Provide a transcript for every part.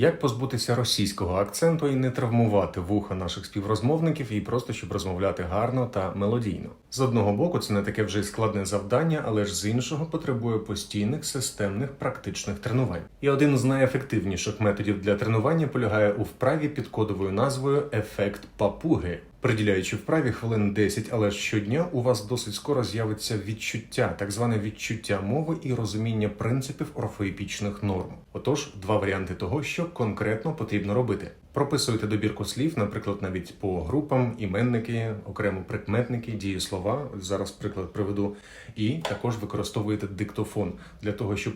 Як позбутися російського акценту і не травмувати вуха наших співрозмовників, і просто щоб розмовляти гарно та мелодійно? З одного боку, це не таке вже й складне завдання, але ж з іншого потребує постійних системних практичних тренувань. І один з найефективніших методів для тренування полягає у вправі під кодовою назвою Ефект папуги. Приділяючи вправі хвилин 10, але щодня у вас досить скоро з'явиться відчуття, так зване відчуття мови і розуміння принципів орфоепічних норм. Отож, два варіанти того, що конкретно потрібно робити. Прописуйте добірку слів, наприклад, навіть по групам, іменники, окремо прикметники, дієслова. Зараз приклад приведу, і також використовуєте диктофон для того, щоб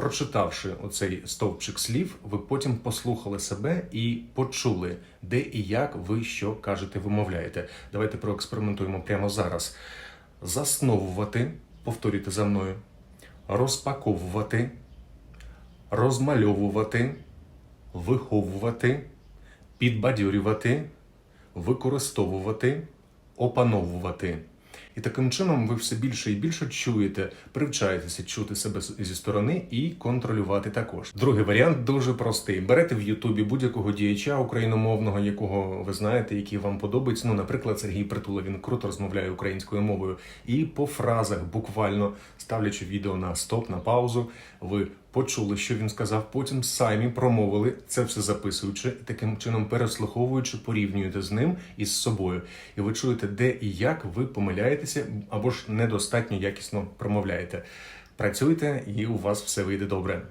прочитавши оцей стовпчик слів, ви потім послухали себе і почули, де і як ви що кажете, вимовляєте. Давайте проекспериментуємо прямо зараз. Засновувати, повторюйте за мною, розпаковувати, розмальовувати, виховувати, підбадьорювати, використовувати, опановувати. І таким чином ви все більше і більше чуєте, привчаєтеся чути себе зі сторони і контролювати також. Другий варіант дуже простий: берете в Ютубі будь-якого діяча україномовного, якого ви знаєте, який вам подобається. Ну, наприклад, Сергій Притула, він круто розмовляє українською мовою, і по фразах, буквально ставлячи відео на стоп, на паузу, ви почули, що він сказав, потім самі промовили це все записуючи, таким чином переслуховуючи, порівнюєте з ним і з собою. І ви чуєте, де і як ви помиляєтеся або ж недостатньо якісно промовляєте. Працюйте, і у вас все вийде добре.